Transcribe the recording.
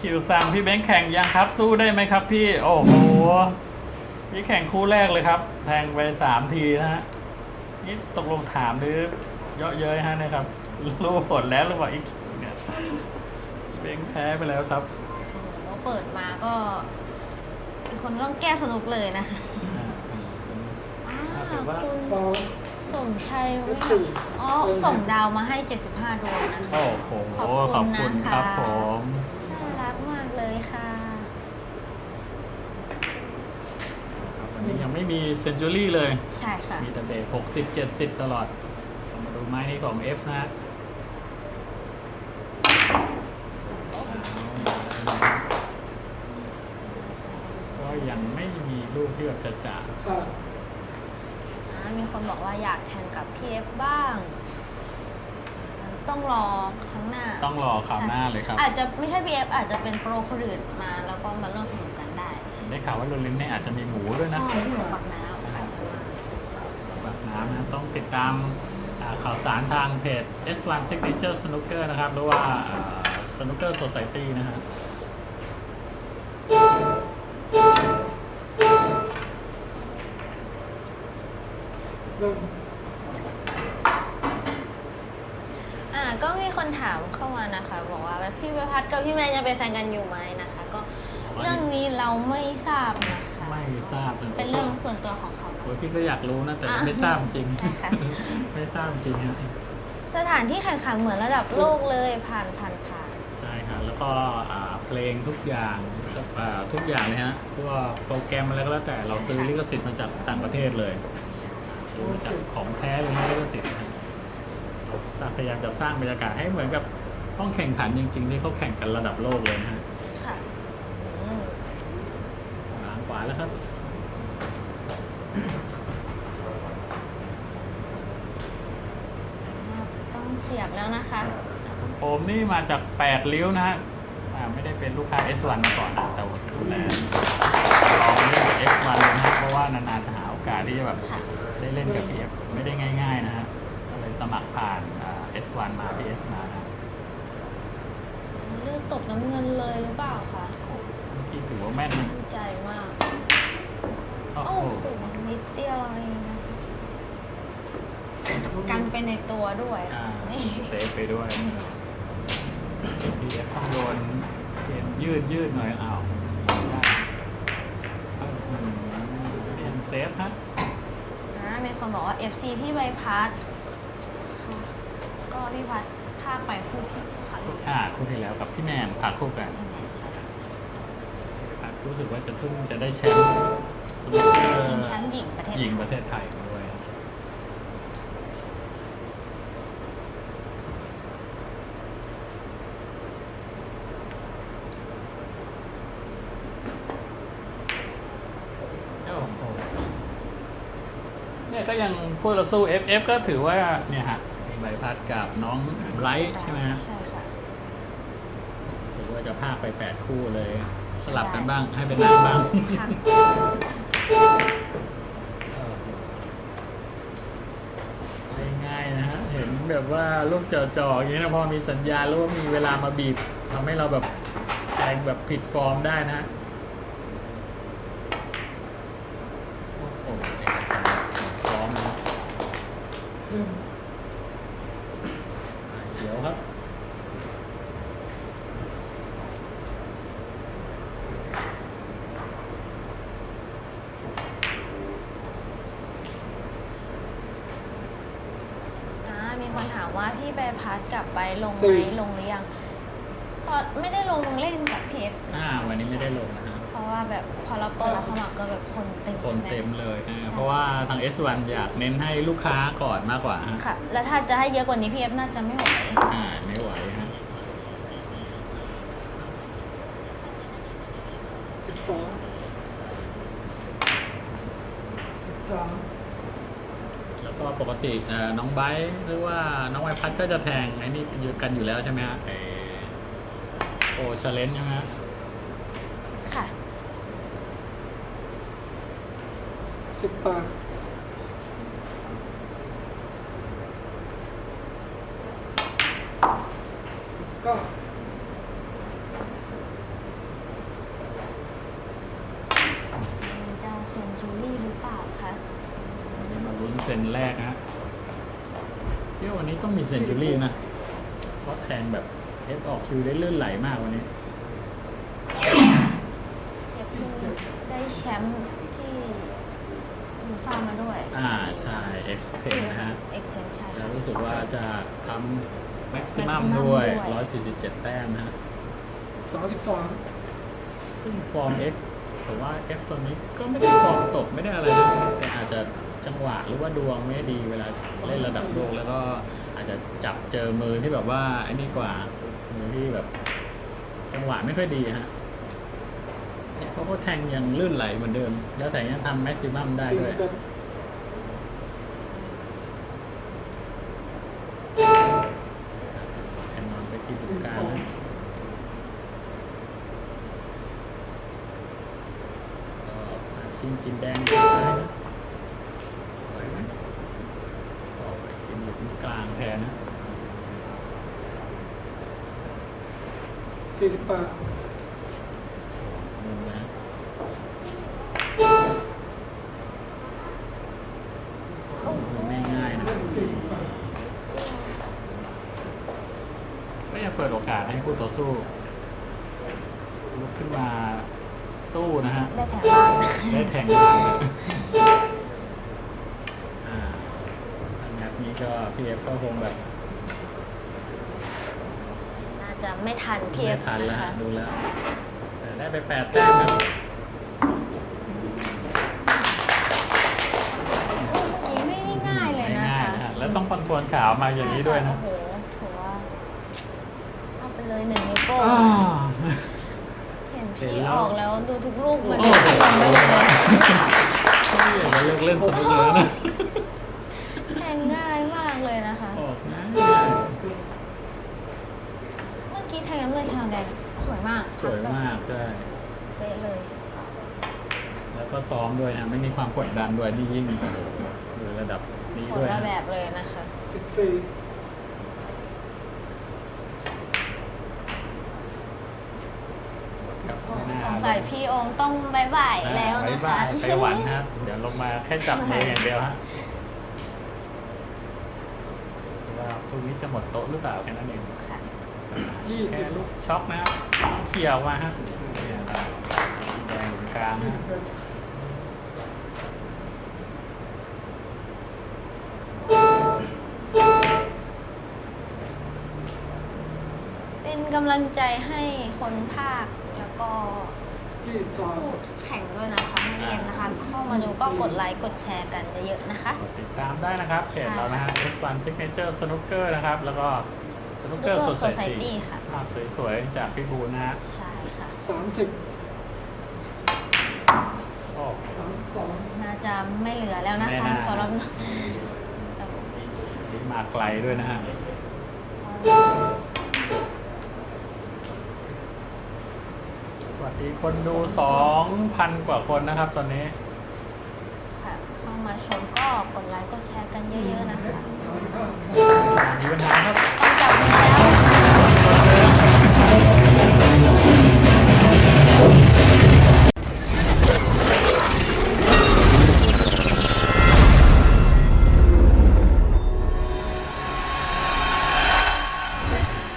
คิวสั่งพี่เบ้งแข่งยังครับสู้ได้ไหมครับพี่ โอ้โหพี่แข่งคู่แรกเลยครับ แทงไปสามทีนะฮะนี่ตกลงถามหรือเยาะเย้ยฮะเนะครับรู้ผลแล้วหรือเปล่าอีกเนี่ยเบ้งแพ้ไปแล้วครับเปิดมาก็เป็นคนต้องแก้สนุกเลยนะคะอ้าถือว่าคุณพอสมชัยรู้สึกอ๋อส่งดาวมาให้ 75ดวงนะคะ โอ้โหขอบขอบคุคุณณนะคะครับผม น่ารักมากเลยค่ะ วันนี้ ยังไม่มีเซนจูรี่เลย ใช่ค่ะ มีแต่เบรกหกสิบเจ็ดสิบตลอดเรามาดูไม้นี้ของ F นะฮะก็ยังไม่มีลูกที่แบบจะจ่าค่ะอ่ามีคนบอกว่าอยากแทนกับพี่เอฟบ้าง ต้องรอครั้งหน้า ต้องรอข่าวหน้าเลยครับ อาจจะไม่ใช่พี่เอฟอาจจะเป็นโปรคนอื่นมาแล้วก็มาร่วมแข่งกัน ได้ได้ข่าวว่าโรลินเนี่ยอาจจะมีหมูด้วยนะใช่พี่หมูปักน้ำอาจจะมาแบบน้ำนะต้องติดตามอ่าข่าวสารทางเพจ S1 Signature Snooker นะครับหรือว่า Snooker Society นะฮะเริ่มอ่าก็มีคนถามเข้ามานะคะ บอกว่าแบบพี่ประพัฒน์กับพี่แมนยังเป็นแฟนกันอยู่ไหมนะคะก็ เรื่องนี้เราไม่ทราบนะคะไม่ทราบลยเป็นเรื่องส่วนตัวของเขาโอ้ยพี่ก็อยากรู้นะแต่อะไม่ทราบจริงใช่ค่ะไม่ทราบจริงฮะสถานที่แข่งขันเหมือนระดับโลกเลยผ่านผ่านผ่านใช่ครับแล้วก็อ่าเพลงทุกอย่างอ่าทุกอย่างเลยฮะพวกโปรแกรมอะไรก็แล้วแต่เราซื้อลิขสิทธิ์มาจากต่างประเทศเลยซื้อมาจากของแท้เลยนะลิขสิทธิ์นะเราสร้างพยายามจะสร้างบรรยากาศให้เหมือนกับห้องแข่งขันจริง ๆ ที่เขาแข่งกันระดับโลกเลยนะฮะ ค่ะอืม หางขวาแล้วครับ ต้องเสียบแล้วนะคะคุณโอมนี่มาจาก 8 ริ้วนะฮะอ่าไม่ได้เป็นลูกค้า S1 มาก่อนนะแต่ว่าดูแลลองเล่นกับ F1 เลยนะเพราะว่านานๆจะหาโอกาสที่จะแบบค่ะได้เล่นกับ PF ไม่ได้ง่าย ๆ นะฮะก็เลยสมัครผ่านอ่า S1 มา PS มานะเลือกตกน้ำเงินเลยหรือเปล่าคะ เมื่อกี้ถือว่าแม่นนะดี ใจมาก โอ้โอ้โหโหนิดเดียวเองนะคะกันไปในตัวด้วยอ่านี่เซฟไปด้วย PF ต้องโดนเกมยืดยืดหน่อยอ้าวไม่ได้เอ้าอืมเรียนเซฟฮะนะมีคนบอกว่า FC พี่ใบพัดค่ะก็พี่พัดภาคไปคู่ที่ค่ะอ่าคู่ที่แล้วกับพี่แมนผ่าคู่กันใช่ รู้สึกว่าจะเพิ่งจะได้แชมป์สนุกเกอร์ทีมแชมป์หญิงประเทศหญิงไทยประเทศไทยด้วยเนี่ยก็ยังพวกเราสู้ FF ก็ถือว่าเนี่ยฮะใบพัดกับน้องไบรท์ใช่ไหมฮะใช่ค่ะ ถือว่าจะพาไป8คู่เลย ลับกันบ้าง ให้เป็นนักบ้าง ค่ะไม่ง่ายนะฮะ เห็นแบบว่าลูกจ่อๆอย่างนี้นะพอมีสัญญาณหรือว่ามีเวลามาบีบทำให้เราแบบแทงแบบผิดฟอร์มได้นะฮะโอ้โหซ้อมนะฮะเริ่มเขียวครับ อ่ามีคนถามว่าพี่ใบพัด กลับไปลงไหมลงหรือยังตอนไม่ได้ลงลงเล่นกับพีเอฟอ่า วันนี้ไม่ได้ลงนะฮะ เพราะว่าแบบพอเราเปิดรับสมัครก็แบบคนเต็มคนเต็มเลยนะเพราะว่าทาง S1 อยากเน้นให้ลูกค้าก่อนมากกว่าฮะค่ะ แล้วถ้าจะให้เยอะกว่านี้พีเอฟน่าจะไม่ไหวอ่าไม่ไหวฮะสิบสองสิบสามแล้ว ก็ปกติเอ่อน้องไบร์ทหรือว่าน้องไวพัดก็จะแทงไอ้นี่อยู่กันอยู่แล้วใช่ไหมฮะไอโอชาเลนใช่ไหมฮะค่ะ สิบแปด ก็ จะเซนจูรี่หรือเปล่าคะ วันนี้มาลุ้น เซนแรกนะฮะเที่ยววันนี้ต้องมีเซนจูรี่นะ เพราะแทงแบบเอฟออกคิวได้ลื่นไหลมากวันนี้เทียบเพิ่งได้แชมป์ที่ยูฟ่ามาด้วย อ่า ใช่เอ็กซ์เทนนะฮะเอ็กเซนใช่แล้วค่ะรู้สึกว่าจะทำแม็กซิมัม Maximum ด้วยด้วย 147 แต้มนะฮะสามสิบสองซึ่งฟอร์ม X ผมว่า F ตัวนี้ก็ไม่ได้ฟอร์มตกไม่ได้อะไรนะแต่อาจจะ จังหวะหรือว่าดวงไม่ดีเวลาเล่นระดับโลกแล้วก็อาจจะจับเจอมือที่แบบว่าไอ้นี่กว่ามือที่แบบ จังหวะไม่ค่อยดีฮะเนี่ยเพราะว่าแทงยังลื่นไหลเหมือนเดิม แล้วแต่ยังทำแม็กซิมัมได้ด้วยเอ็ดแอนนอนไปที่บุกการชิงกินแดงได้นะไหวไหมออกไปกินอยู่ตรงกลางแทนนะสี่สิบแปดมุมนะฮะไม่ง่ายนะสี่สิบแปดก็ยังเปิดโอกาสให้คู่ต่อสู้ลุกขึ้นมาสู้นะฮะ ได้แถมบ้างได้แทงบ้าง พีเอฟก็คงแบบน่าจะไม่ทันพีไม่เอฟทันนะแล้วคะ ดูแล้วแต่ได้ไปแปดแต้มครับเมื่อกี้ไม่ได้ง่ายเลยนะง่ายคะๆนะฮะแล้วต้องคอนโทรลขาวมาอย่างนี้ด้วยนะโอ้โหถือว่าเอาไปเลยหนึ่งนิ้วโป้งอ้าว เห็นเห็นพี่แล้วออกแล้วดูทุกลูกมันโอ้โห ทำไม่หมดเลยนี่อยากจะเลิกเล่นสนุกเลยนะ แทงง่ายมากเลยนะคะ ออกนะ เมื่อกี้แทงน้ำเงินแทงแดงสวยมากสวยมากใช่เป๊ะเลย แล้วก็ซ้อมด้วยนะ ไม่มีความกดดันด้วยนี่ยิ่งโอ้โหดูระดับนี้คนด้วยละนะแบบเลยนะคะสิบสี่ครับไม่น่าสงสัยพี่โอมต้องบายบายแล้วนะบ๊ายคะบายไปหวันครับ เดี๋ยวลงมาแค่จับมืออย่างเดียวฮะ สว่าทุกนี้จะหมดโต๊ะหรือเปล่าแค่นั้นเองค่ะยี่สิแค่บลูกช็อกนะครับเขี่ยวมาฮะเนี่ยนะแดงอยู่กลางยี่นะสิบเอ็ดเป็นกำลังใจให้คนภาคแล้วก็ยี่สิบสอง ผู้แข่งด้วยนะคะนักเรียนนะคะเข้า มาดูก็กดไลค์กดแชร์กันเยอะๆนะคะ ติดตามได้นะครับเพจเรานะฮะ S1 Signature Snooker นะครับ แล้วก็ Snooker Snooker Society Society ค่ะภาพสวยๆ จากพี่บูลนะฮะใช่ค่ะสามสิบโอ้ สามสองน่าจะไม่เหลือแล้วนะแน่คะนาสำหรับจะมาไกลด้วยนะฮะ สวัสดีคนดู 2,000 กว่าคนนะครับตอนนี้ค่ะเข้ามา ชมก็กดไลค์กดแชร์กันเยอะๆนะคะ มีปัญหาครับ